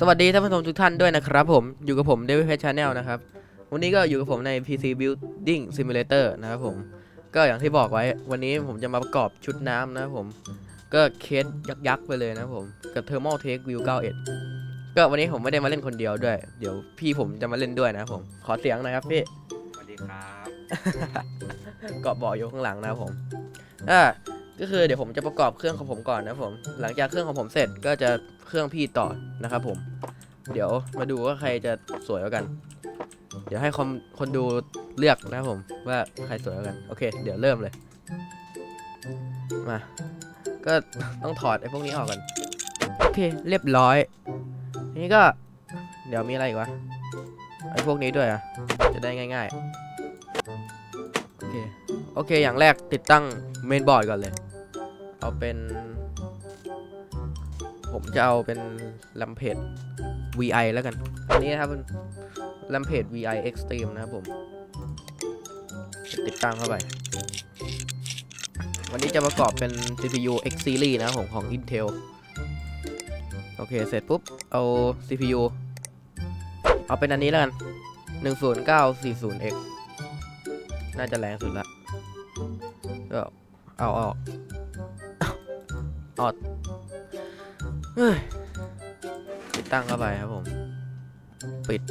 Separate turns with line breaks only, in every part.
สวัสดีท่านผู้ชมทุกท่านด้วยนะครับผมอยู่กับผม David Pet Channel นะครับ วันนี้ก็อยู่กับผมใน PC Building Simulator นะครับผม ก็อย่างที่บอกไว้ วันนี้ผมจะมาประกอบชุดน้ำนะครับผม ก็เคสยักษ์ๆไปเลยนะครับผม กับ Thermal Take View 91 ก็วันนี้ผมไม่ได้มาเล่นคนเดียวด้วย เดี๋ยวพี่ผมจะมาเล่นด้วยนะครับผม ขอเสียงหนะครับพี่
สวัสดีครับ
เกาะเบาะอยู่ข้างหลังนะครับผมอ่า ก็คือเดี๋ยวผมจะประกอบเครื่องของผมก่อนนะผม หลังจากเครื่องของผมเสร็จก็จะเครื่องพี่ต่อนะครับผม เดี๋ยวมาดูว่าใครจะสวยกว่ากัน เดี๋ยวให้คนคนดูเลือกนะครับผมว่าใครสวยกว่ากันโอเค เดี๋ยวเริ่มเลย มา ก็ต้องถอดไอ้พวกนี้ออกกันโอเคเรียบร้อยนี้ก็ เดี๋ยวมีอะไรอีกวะไอ้พวกนี้ด้วยอะจะได้ง่าย ๆ โอเค อย่างแรกติดตั้งเมนบอร์ดก่อนเลย เอาเป็น ผมจะเอาเป็นลัมเพจ VI แล้วกันอันนี้นะครับลัมเพจ VI Extreme นะครับผม ติดตั้งเข้าไป วันนี้จะประกอบเป็น CPU X Series นะครับผมของ Intel โอเค เสร็จปุ๊บ เอา CPU เอาเป็นอันนี้แล้วกัน 10940X น่าจะแรงสุดละ ก็เอาออกออดติดตั้งเข้าไปครับผม ปิด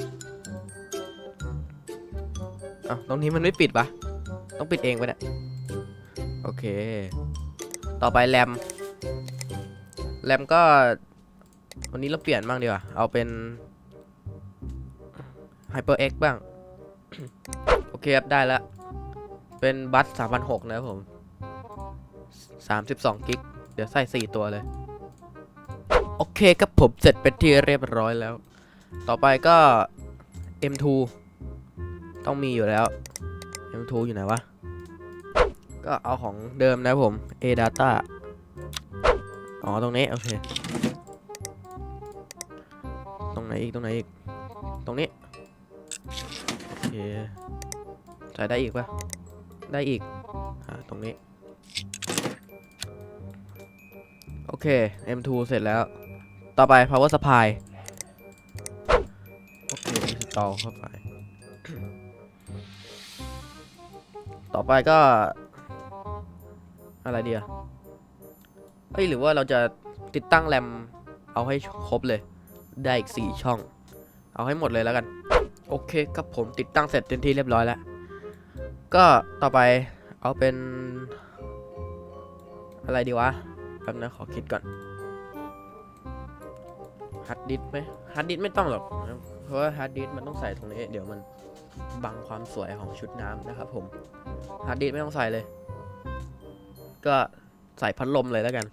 เอาตรงนี้มันไม่ปิดปะต้องปิดเองไปเนี่ยโอเค ต่อไปแรม แรมก็ วันนี้เราเปลี่ยนบ้างดีกว่า เอาเป็น HyperX บ้าง โอเคครับ ได้แล้ว เป็นบัส 3,006 นะครับผม 32กิกเดี๋ยวใส่ 4 ตัวเลย โอเคครับผมเสร็จเป็นที่เรียบร้อยแล้ว ต่อไปก็ M2 ต้องมีอยู่แล้ว M2 อยู่ไหนวะ ก็เอาของเดิมนะผม A data อ๋อ ตรงนี้ โอเค ตรงไหนอีก ตรงไหนอีก ตรงนี้ โอเค ใส่ได้อีกปะได้อีก อ่า ตรงนี้ เค M2 เสร็จแล้ว ต่อไป power supply โอเค install เข้าไป ต่อไปก็ อะไรเดียเอ้ยหรือว่าเราจะติดตั้งแรมเอาให้ครบเลย ได้อีก 4 ช่อง เอาให้หมดเลยแล้วกัน โอเคครับผมติดตั้งเสร็จเต็มที่เรียบร้อยแล้ว ก็ต่อไปเอาเป็น อะไรดีวะ แป๊บนะขอคิดก่อนฮาร์ดดิสไหมฮาร์ดดิสไม่ต้องหรอกเพราะว่าฮาร์ดดิสมันต้องใส่ตรงนี้ เดี๋ยวมันบังความสวยของชุดน้ำนะครับผมฮาร์ดดิสไม่ต้องใส่เลย ก็ใส่พัดลมเลยแล้วกัน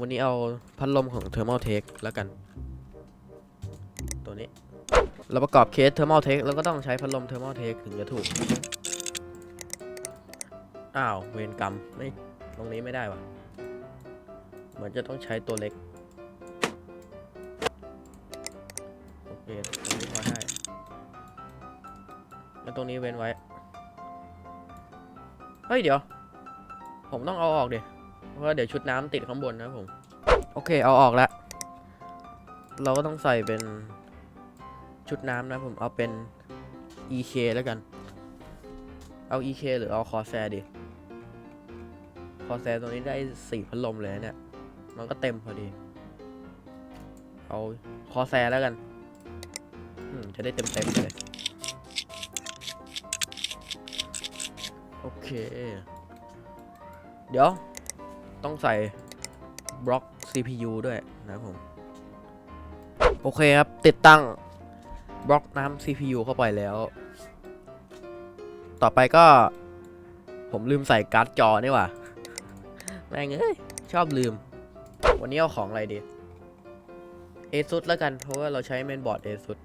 วันนี้เอาพัดลมของ Thermal Take แล้วกัน ตัวนี้ เราประกอบเคส Thermal Take แล้วก็ต้องใช้พัดลม Thermal Take ถึงจะถูก อ้าว เวรกรรมไม่ตรงนี้ไม่ได้วะ เหมือนจะต้องใช้ตัวเล็ก โอเคตรงนี้พอได้แล้วตรงนี้เว้นไว้ เฮ้ย เดี๋ยว ผมต้องเอาออกเดี๋ยวเพราะว่าเดี๋ยวชุดน้ำติดข้างบนนะผม โอเค เอาออกแล้วเราก็ต้องใส่เป็นชุดน้ำนะผมเอาเป็น EK แล้วกัน เอา EK หรือเอาคอแซดี คอแซตัวนี้ได้สี่พัดลมเลยนะเนี่ย มันก็เต็มพอดี เอาคอแซแล้วกัน จะได้เต็มเต็มเลย โอเค เดี๋ยว ต้องใส่บล็อก CPU ด้วยนะผม โอเคครับ ติดตั้งบล็อกน้ำ CPU เข้าไปแล้ว ต่อไปก็ ผมลืมใส่การ์ดจอนี่ว่าแม่งเอ้ย ชอบลืม วันนี้เอาของอะไรดี ASUS แล้วกัน เพราะว่าเราใช้เมนบอร์ด ASUS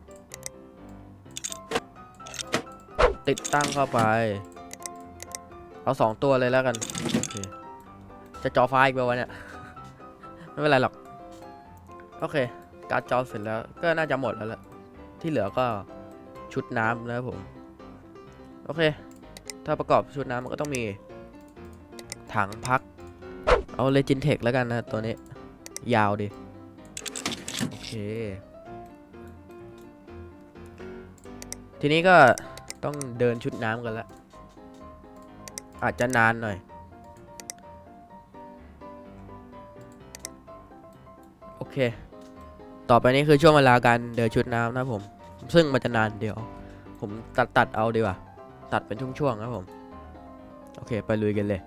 ติดตั้งเข้าไป เอาสองตัวเลยแล้วกันโอเคจะจอฟ้าอีกไปวะเนี่ย ไม่เป็นไรหรอก โอเค การ์ดจอเสร็จแล้ว ก็น่าจะหมดแล้วแหละที่เหลือก็ชุดน้ำนะครับผม โอเค ถ้าประกอบชุดน้ำมันก็ต้องมี ถังพัก เอาเลจินเทคแล้วกันนะตัวนี้ ยาวดิ โอเค ทีนี้ก็ต้องเดินชุดน้ำกันละอาจจะนานหน่อย โอเค ต่อไปนี้คือช่วงเวลาการเดินชุดน้ำนะผม ซึ่งมันจะนานเดี๋ยว ผมตัดตัดเอาดีกว่า ตัดเป็นช่วงๆนะผม โอเค ไปลุยกันเลย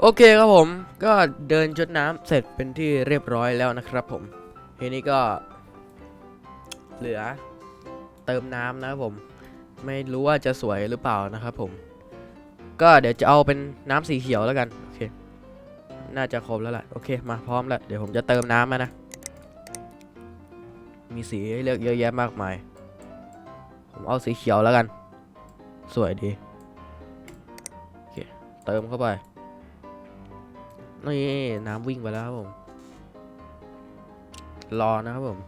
โอเคครับผมก็เดินชุดน้ำเสร็จเป็นที่เรียบร้อยแล้วนะครับผมทีนี้ก็ เหลือเติมน้ำนะครับผม ไม่รู้ว่าจะสวยหรือเปล่านะครับผม ก็เดี๋ยวจะเอาเป็นน้ำสีเขียวแล้วกันโอเคน่าจะครบแล้วแหละโอเคมาพร้อมแล้วเดี๋ยวผมจะเติมน้ำนะ มีสีให้เลือกเยอะแยะมากมาย ผมเอาสีเขียวแล้วกัน สวยดีโอเคเติมเข้าไป นี่น้ำวิ่งไปแล้วครับผม รอนะครับผม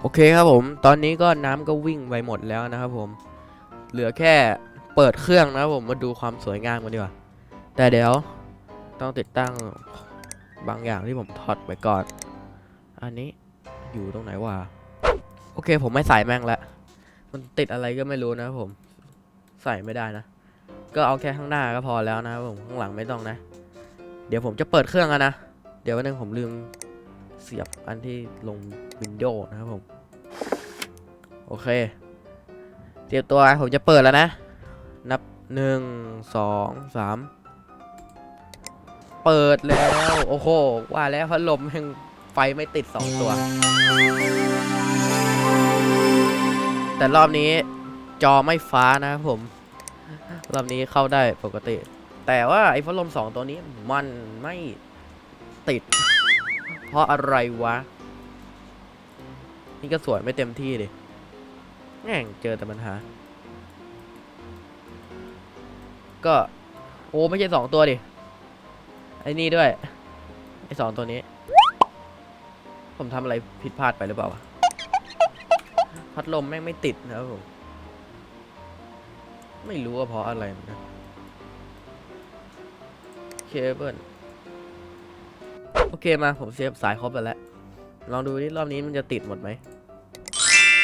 โอเคครับผม ตอนนี้ก็น้ำก็วิ่งไปหมดแล้วนะครับผม เหลือแค่เปิดเครื่องนะครับผมมาดูความสวยงามกันดีกว่า แต่เดี๋ยวต้องติดตั้งบางอย่างที่ผมถอดไปก่อน อันนี้อยู่ตรงไหนวะ โอเค ผมไม่ใส่แม่งละ มันติดอะไรก็ไม่รู้นะผม ใส่ไม่ได้นะ ก็เอาแค่ข้างหน้าก็พอแล้วนะผม ข้างหลังไม่ต้องนะ เดี๋ยวผมจะเปิดเครื่องกันนะ เดี๋ยววันนึงผมลืมเสียบอันที่ลงวินโดว์นะครับผม โอเค เตรียมตัวผมจะเปิดแล้วนะ นับหนึ่งสองสามเปิดแล้ว โอ้โห ว่าแล้วพัดลมแม่งไฟไม่ติดสองตัว แต่รอบนี้จอไม่ฟ้านะครับผม รอบนี้เข้าได้ปกติ แต่ว่าไอ้พัดลมสองตัวนี้มันไม่ติด เพราะอะไรวะ นี่ก็สวยไม่เต็มที่ดิแง่งเจอแต่ปัญหา ก็ โอ้ไม่ใช่สองตัวดิ ไอ้นี่ด้วย ไอ้สองตัวนี้ ผมทำอะไรผิดพลาดไปหรือเปล่าวะ พัดลมแม่งไม่ติดนะครับผมไม่รู้ว่าเพราะอะไรนกันเคเบิลโอเคมาผมเซฟสายครบแล้ว ลองดูนี่รอบนี้มันจะติดหมดไหม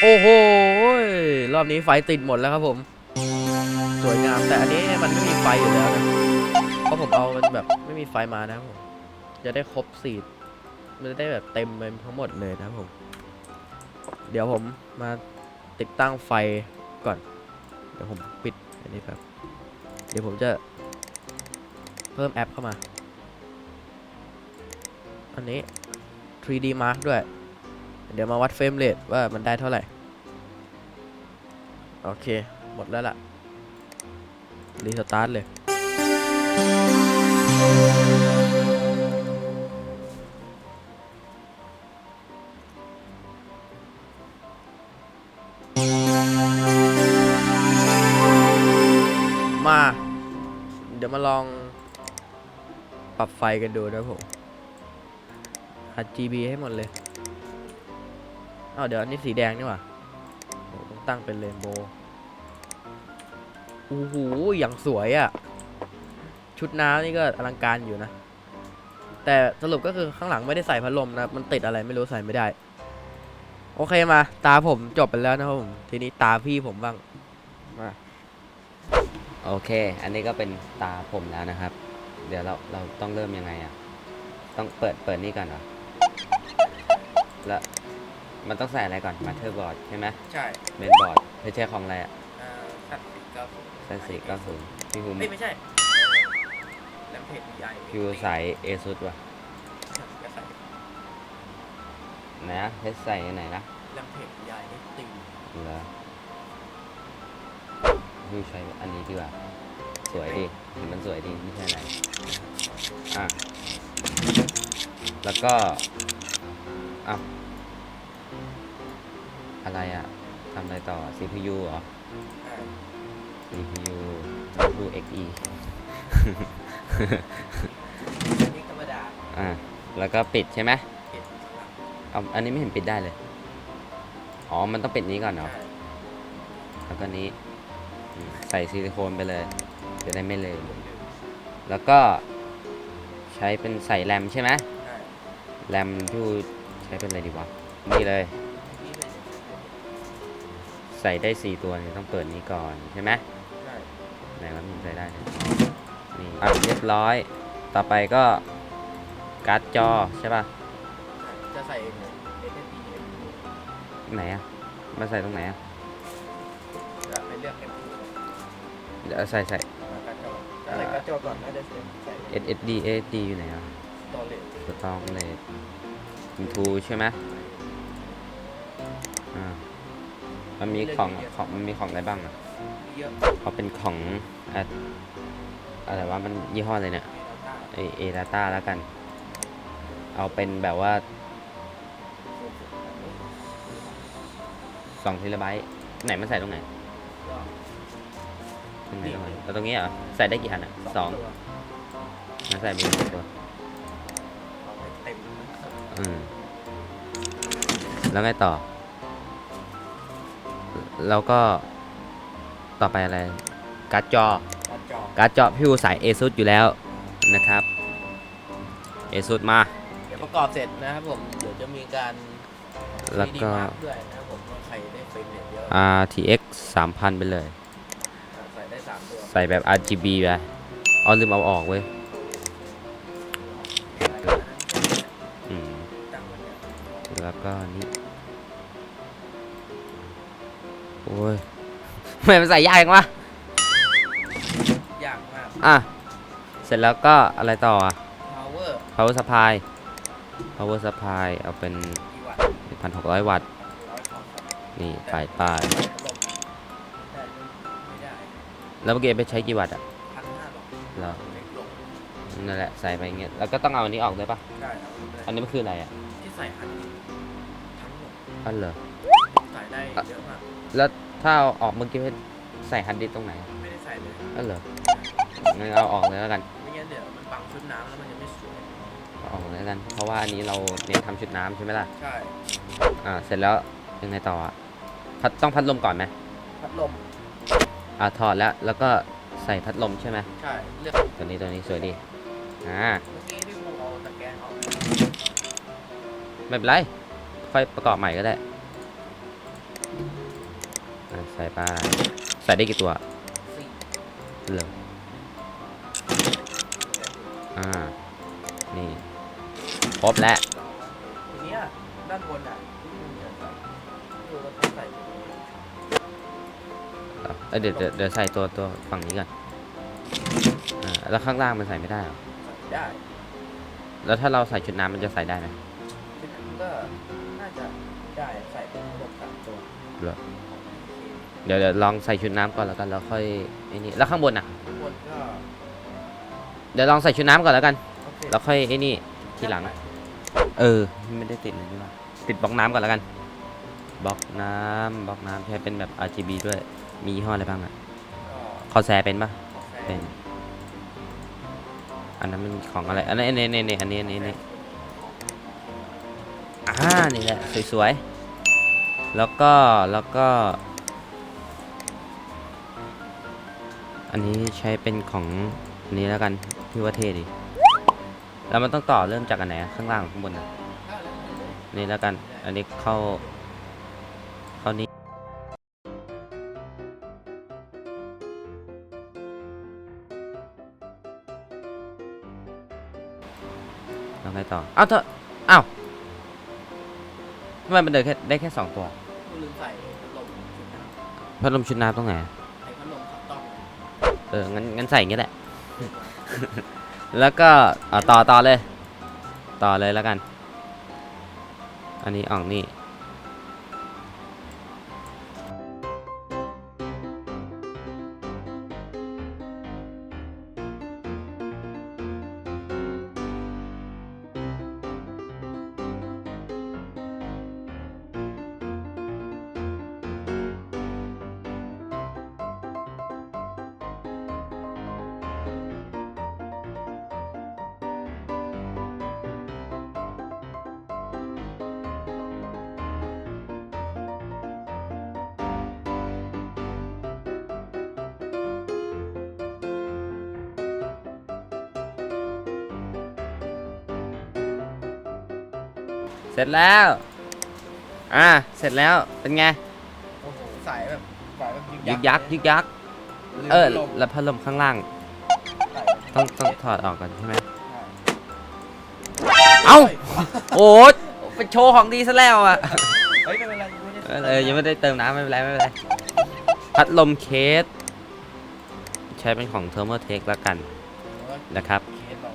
โอ้โห รอบนี้ไฟติดหมดแล้วครับผม สวยงาม แต่อันนี้มันไม่มีไฟอยู่แล้วนะเพราะผมเอามันแบบไม่มีไฟมานะครับผม จะได้ครบสีมันจะได้แบบเต็มไปทั้งหมดเลยนะครับผม เดี๋ยวผมมาติดตั้งไฟก่อน เดี๋ยวผมปิดอันนี้แบบเดี๋ยวผมจะเพิ่มแอปเข้ามา อันนี้ 3D Mark ด้วย เดี๋ยวมาวัดเฟรมเรทว่ามันได้เท่าไหร่ โอเค หมดแล้วล่ะ รีสตาร์ทเลย รับไฟกันดูนะผม RGB ให้หมดเลยอ้าเดี๋ยวอันนี้สีแดงนี่หว่าต้องตั้งเป็นเรนโบว์โอ้โหอย่างสวยอะ่ะ ชุดน้ำนี่ก็อลังการอยู่นะ แต่สรุปก็คือข้างหลังไม่ได้ใส่พัดลมนะ มันติดอะไรไม่รู้ใส่ไม่ได้ โอเคมา ตาผมจบไปแล้วนะครับผม ทีนี้ตาพี่ผมบ้าง มา
โอเค อันนี้ก็เป็นตาผมแล้วนะครับ เดี๋ยวเราเราต้องเริ่มยังไงอะ ต้องเปิดเปิดนี่ก่อนเหรอ แล้วมันต้องใส่อะไรก่อนมาเธอร์บอร์ดใช่ไหม
ใช่
เมนบอร์ดไม่ใช่ของอะไรอะ
สัตว์สีกับ
ใส่สี่เก้าศูนย์พี่ภูมิ
ไม่ใช่แลมเพจใหญ่
พี่ภูมิใส่เอซุดว่ะไหนนะเพชรใส่อันไหนนะ
แลมเพจใหญ่ตี
เหรอพี่ใช้อันนี้ดีกว่า สวยดีเห็นมันสวยดีไม่ใช่อะไรอะแล้วก็อะอะไรอะทำอะไรต่อ CPU เหรอ CPU CPU XE
นี่ธรรมดา
อะแล้วก็ปิดใช่ไหม
ปิด
เอาอันนี้ไม่เห็นปิดได้เลย อ๋อ มันต้องปิดนี้ก่อนเหรอ แล้วก็นี้อืมใส่ซิลิโคนไปเลย จะได้ไม่เลย แล้วก็ใช้เป็นใส่แรมใช่ไหมแรมที่ใช้เป็นอะไรดีวะ นี่เลย ใส่ได้ 4 ตัวเนี่ยต้องเปิดนี้ก่อนใช่ไหมไหนว่ามันใส่ได้เนี่ยนี่อะเรียบร้อย ต่อไปก็การ์ดจอใช่ป่ะ
จะใส่ SSD
ไหนอะมาใส่ตรงไหนอะ
จะไปเลือก M2
เดี๋ยวใส่ใส่
จอก่อนน่าจะใส่
SSD SSD อยู่ไหนอะ
storage
สตองเลยอินทูใช่ไหมอ่า มันมีของของมันมีของอะไรบ้างอะ
เยอะ
เขาเป็นของอะอะไรว่ามันยี่ห้ออะไรเนี่ยไอเอดาต้าแล้วกัน เอาเป็นแบบว่า2เทราไบต์ไหนมันใส่ตรงไหน ตรงไหนตรงไหนแล้วตรงนี้เหรอใส่ได้กี่อันอะสองมันใส่ไปหนึ่งตัว
เต็ม
อืมแล้วไงต่อ แล้วก็ต่อไปอะไร การ์ดจอ
การ์ดจอ
การ์ดจอพี่อูสาย ASUS อยู่แล้วนะครับ ASUS มา
เดี๋ยวประกอบเสร็จนะครับผมเดี๋ยวจะมีการ
แล้วก็
3D mark ด้วยนะครับผมว่าใครได้เฟรมเรทเยอะ
RTX 3000 ไปเลย
ใส่ได้สามตัว
ใส่แบบ RGB ไปเอาลืมเอาออกเว้ยอืม
ตั้งไว้เนี่ย
แล้วก็นี่โอ้ยทำไมมันใส่ยากจังวะ
ยากมาก
อะ เสร็จแล้วก็อะไรต่ออะ
power
power supply power supply เอาเป็น
กี่วัตต์
1,600วัตต์
ร้อยสองวัตต์
นี่ปลายป้าย
ลมแต่ไม่ได้
แล้วเมื่อกี้ไปใช้กี่วัตต์อะ
พันห้าหรอก
เหรอ
เล็กลง
นั่นแหละใส่ไปอย่างเงี้ยแล้วก็ต้องเอาอันนี้ออกด้วยปะ
ได้เอาไป
อันนี้มันคืออะไรอะ
ที่ใส่ฮันนี่ทั้งหมด
อันเหรอ
ใส่ได้เยอะมาก
แล้วถ้าเอาออกเมื่อกี้ใส่ฮันดิสตรงไหน
ไม่ได้ใส่เลย
อันเหรองั้นเอาออกเลยแล้วกัน
ไม่งั้นเดี๋ยวมันบังชุดน้ำแล้วมันจะไม่สวย
เอาออกเลยแล้วกัน เพราะว่าอันนี้เราเน้นทำชุดน้ำใช่ไหมล่ะ
ใช่
อ่าเสร็จแล้วยังไงต่ออะพัดต้องพัดลมก่อนไหม
พัดลม
อ่าถอดแล้ว แล้วก็ใส่พัดลมใช่ไหม
ใช่ เลือก
ตัวนี้ตัวนี้สวยดี อ่า
เมื่อกี้พี่ภูเอาตะแกรงออก
ไม่เป็นไร ค่อยประกอบใหม่ก็ได้ อะใส่ไปใส่ได้กี่ตัว
สี่
เหลืออ่า นี่ ครบแล้ว
ทีเนี้ยด้านบนอะที่มันจะใส่คือเราต้องใส่
เอ้ยเดี๋ยวเดี๋ยวเดี๋ยวใส่ตัวตัวฝั่งนี้ก่อนอ่าแล้วข้างล่างมันใส่ไม่ได้เหรอ
ใส่ได้
แล้วถ้าเราใส่ชุดน้ำมันจะใส่ได้ไหม
ชุดนั้นก็น่าจะได้ใส่เป็นระบบสามตัว
เหรอเดี๋ยวเดี๋ยวลองใส่ชุดน้ำก่อนแล้วกันแล้วค่อยไอ้นี่แล้วข้างบนอะ
ข้างบนก็
เดี๋ยวลองใส่ชุดน้ำก่อนแล้วกัน
โอเค
แล้วค่อยไอ้นี่ทีหลัง เออ ไม่ได้ติดเลยนี่หว่าติดบล็อกน้ำก่อนแล้วกันบล็อกน้ำบล็อกน้ำใช้เป็นแบบ RGB ด้วย มียี่ห้ออะไรบ้างอะ
ก็
คอแซเป็นปะ
แฟ
เป็นนอันนั้นมันของอะไรอันนี้อันนี้อันนี้อันนี้อันนี้อันนี้อ่านี่แหละสวยๆ แล้วก็แล้วก็ อันนี้ใช้เป็นของอันนี้แล้วกันพี่ว่าเท่ดีแล้วมันต้องต่อเริ่มจากอันไหนอะข้างล่างหรือข้างบนอะนี่แล้วกัน อันนี้เข้าเข้า เอ้าเธอเอ้าทำไมมันเดินแค่ได้แค่สองตัว
คุณลืมใส่พัดลมชุดน้
พัดลมชุดน้ำตรงไหนำ
ไอ้พัดลมขับต้อง
เออ งั้น งั้นใส่อย่างงี้แหละ แล้วก็อ่าต่อต่อเลย ต่อเลยแล้วกัน อันนี้ออกนี่ เสร็จแล้ว อ่า เสร็จแล้ว เป็นไง
โอ้โหสายแบบสายแบบ
ยึกยักยึกยัก
ลืม
เออ
พัดลม
แล้วพัดลมข้างล่าง
ใส่
ต้องต้องถอดออกก่อนใช่ไหม
ใช่
เอ้า โอ้ยเป็นโชว์ของดีซะแล้วอะ
เฮ้ยไม่เป็นไรยังไม่ได้
เออเออ ยังไม่ได้เติมน้ำไม่เป็นไรไม่เป็นไร พัดลมเคส ใช้เป็นของ Thermaltake แล้วกันนะครับ
เคสเรา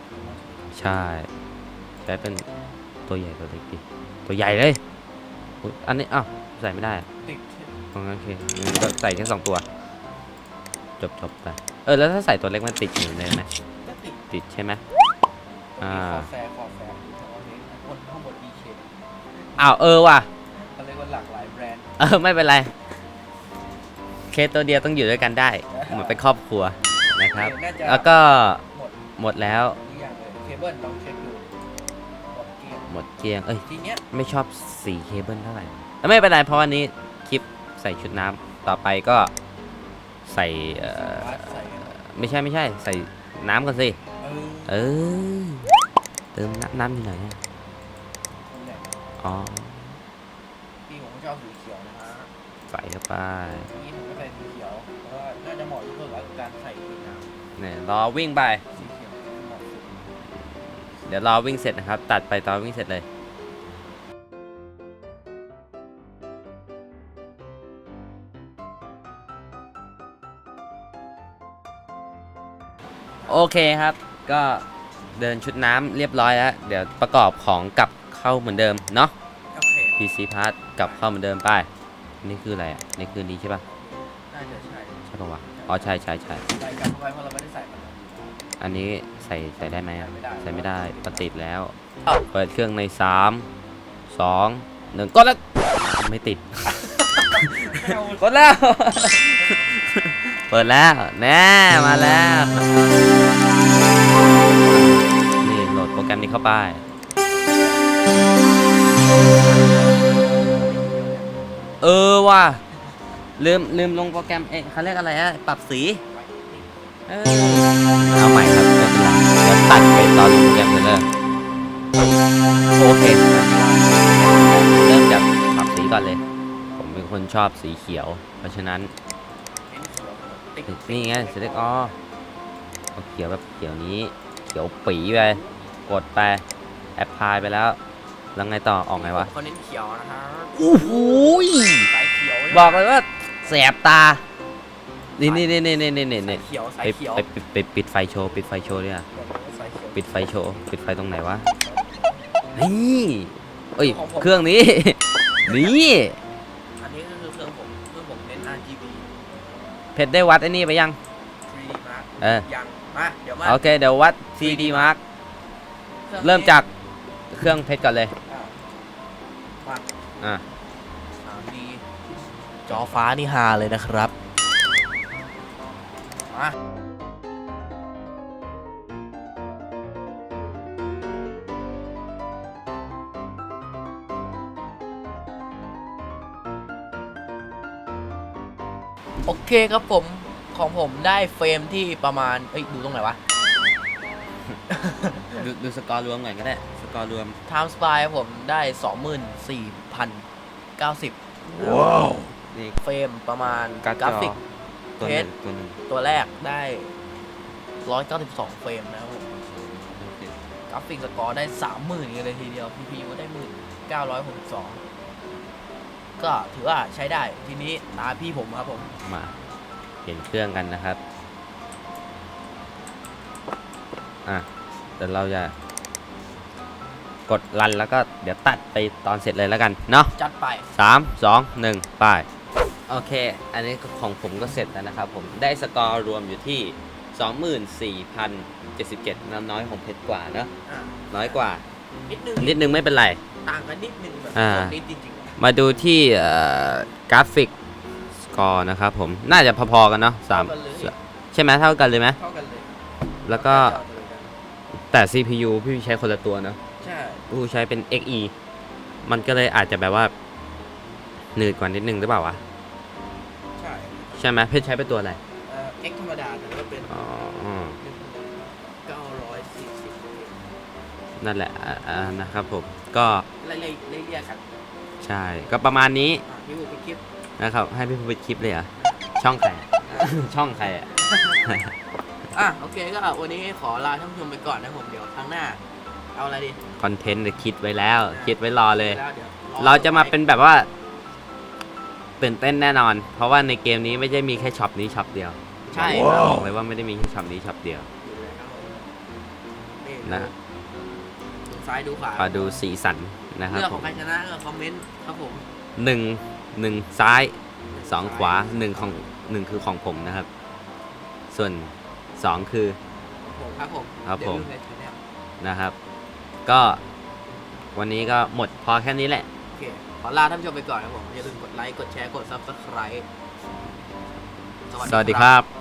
ใช่ใช้เป็น ตัวใหญ่ตัวเล็กดิตัวใหญ่เลยอุ๊ยอันนี้อ้าวใส่ไม่ได้อะ
ติด
โอเคงั้นก็ใส่แค่สองตัว จบจบไปเออแล้วถ้าใส่ตัวเล็กมันติดอยู่เลยไหม
ก็ติด
ติดใช่ไหมอ่า
คอแฟร์คอแฟร์แต่ว่าเฮ้ยบนข้างบนมีเคส
อ้าวเออว่ะ
เขาเรียกว่าหลากหลายแบรนด์
เออไม่เป็นไรเคสตัวเดียวต้องอยู่ด้วยกันได้ เหมือนเป็นครอบครัวนะครับ
น่าจะ
แล้วก็
หมด
หมดแล้ว
ทุกอย่างเลยเคเบิลลองเช็คดู หมดเกลี้ยง
หมดเกลียง เอ้ย
ทีเนี้ย
ไม่ชอบสีเคเบิลเท่าไหร่แต่ไม่เป็นไรเพราะวันนี้คลิปใส่ชุดน้ำต่อไปก็ใส่เอ่อ
วัดใส่กัน
ไม่ใช่ไม่ใช่ ใส่น้ำกันสิ
เออ
เออ เติมน้ำน้ำอยู่ไหนอะ
นั่นแหละ
อ๋อ
พี่ผมก็ชอบสีเขียวนะฮะ
ใส่เข้าไป
นี่ผมก็ใส่สีเขียวเพราะว่าน่าจะเหมาะที่สุดกับการใส่สีน้ำ
เนี่ยรอวิ่งไป
เดี๋
ยวรอวิ่งเสร็จนะครับ ตัดไปตอนวิ่งเสร็จเลยโอเคครับ ก็เดินชุดน้ำเรียบร้อยแล้ว เดี๋ยวประกอบของกลับเข้าเหมือนเดิมเนาะ
โอเค
PC Part กลับเข้าเหมือนเดิมไป นี่คืออะไรอะ นี่คือนี้ใช่ปะ
น่าจะใช่
ใช่ปะวะ อ๋อ ใช่ใช่ใช่
ใส่กลับเข้าไปเพราะ
อันนี้ใส่ใส่ได้ไหมอะ
ใส่ไม่ได้
ใส่ไม่ได้มันติดแล้ว
อ้าว
เปิดเครื่องในสามสองหนึ่งกดแล้วไม่ติด กดแล้ว เปิดแล้ว แน่มาแล้ว นี่โหลดโปรแกรมนี้เข้าไป เออว่ะ ลืมลืมลงโปรแกรมเอ๊ะเขาเรียกอะไรอะปรับสี เออเอาใหม่ ตัดไปตอนลงโปรแกรมเลยเลยโอเคเริ่มจากปรับสีก่อนเลย ผมเป็นคนชอบสีเขียว เพราะฉะนั้น
ติด
นี่ไงเสร็จอ๋อเอาเขียวแบบเขียวนี้เขียวปีไปกดไปแอปพลายไปแล้วแล้วไงต่อออกไงวะ
เขาเน้นเขียวนะฮะ
โอ้โห
สายเขียวเลย
บอกเลยว่าแสบตานี่นี่นี่นี่นี่นี่นี่
สายเขียวสา
ไป
ยเขียว
ไปปิดไปปิดไฟโชว์ปิดไฟโชว์ด้วยอะ
สายเขียว
ปิดไฟโชว์ปิดไฟตรงไหนวะนี่เอ้ยเครื่องนี้ นี่
อันนี้ก็คือเครื่องผมเครื่องผมเน้น RGB
เพชรได้วัดไอ้นี่ไปยัง
3D Mark
เออ
ยังมาเดี๋ยวมา
โอเคเดี๋ยววัด CD Mark
คอง
เริ่มจากเครื่องเพชรก่อนเลย
อ่ามา
อะ
3D จอฟ้านี่ฮาเลยนะครับมา โอเคครับผมของผมได้เฟรมที่ประมาณ เอ้ยดูตรงไหนวะ
ดูดูสกอร์รวมก่อนก็ได้ สกอร์รวม
Time Spy ผมได้ 24,090
ว้าวนี่
เฟรมประมาณ
การ์ด
กราฟิก
จอตัวหนึ่งตัวหนึ่ง
ตัวแรกได้ 192 เฟรมนะครับผม
โอเค
กราฟิกสกอร์ได้ 30,000กันเลยทีเดียว PPU ได้ 1962 ก็ถือว่าใช้ได้ทีนี้ตาพี่ผมครับผม
มาเห็นเครื่องกันนะครับ อะเดี๋ยวเราจะกดรันแล้วก็เดี๋ยวตัดไปตอนเสร็จเลยแล้วกันเนาะ
จัดไป
สามสองหนึ่งไปโอเค อันนี้ของผมก็เสร็จแล้วนะครับผมได้สกอร์รวมอยู่ที่ 24,077น้ำน้อยของเพชรกว่าเนอะ
อะ
น้อยกว่า
นิดนึง
นิดนึงไม่เป็นไร
ต่างกันนิดนึงแบบ
อ่า
นิดจริง
มาดูที่เอ่อกราฟิกสกอร์นะครับผมน่าจะพอๆกันเนาะ
ๆ
สาม
เท่กันเลย
ใช่ไหมเท่ากันเลยไหม
เท่ากันเลย
แล้วก็แต่ CPU พี่ใช้คนละตัวเนอะ
ใช่
กูใช้เป็น XE มันก็เลยอาจจะแบบว่าหนืดกว่านิดนึงหรือเปล่าวะ
ใช่
ใช่ไหมเพชรใช้เป็นตัวอะไร
เอ่อ X ธรรมดาแต่ว่าเป็น
อ๋อ
940
นั่นแหละอ่าอ่านะครับผมก็
ไล่ไล่ไล่เรียกกัน
ใช่ ก็ประมาณนี้
อะพี่บุกไปคลิป
นะครับ ให้พี่พูดคลิปเลยเหรอะช่องใครอะช่องใครอะ
อะโอเคก็วันนี้ขอลาท่านผู้ชมไปก่อนนะผมเดี๋ยวครั้งหน้า เอาอะไรดี
คอนเทนต์เนี่ยคิดไว้แล้ว คิดไว้รอเลย
แล้วดี๋ยวอ
เราจะมาเป็นแบบว่าตื่นเต้นแน่นอน เพราะว่าในเกมนี้ไม่ใช่มีแค่ช็อปนี้ช็อปเดียว
ใช่
บอกเลยว่าไม่ได้มีแค่ช็อปนี้ช็อปเดียว
นี่
นะ
ดู ซ้ายดูขวา
มาดูสีสันนะครับ
เรื่อง
ผ
ของ
ม
ใครชนะก็คอมเมนต์ครับผม
หนึ่งหนึ่งซ้ายสองขวาหนึ่งของหนึ่งคือของผมนะครับ ส่วนสองคือ
ผมครับผม
ครับผม
เดี๋ยวดูในทีนะครับ
นะครับ ก็วันนี้ก็หมดพอแค่นี้แหละ
โอเคขอลาท่านผู้ชมไปก่อนครับผมอย่าลืมกดไลค์กดแชร์กด subscribe
สวัสดีครับ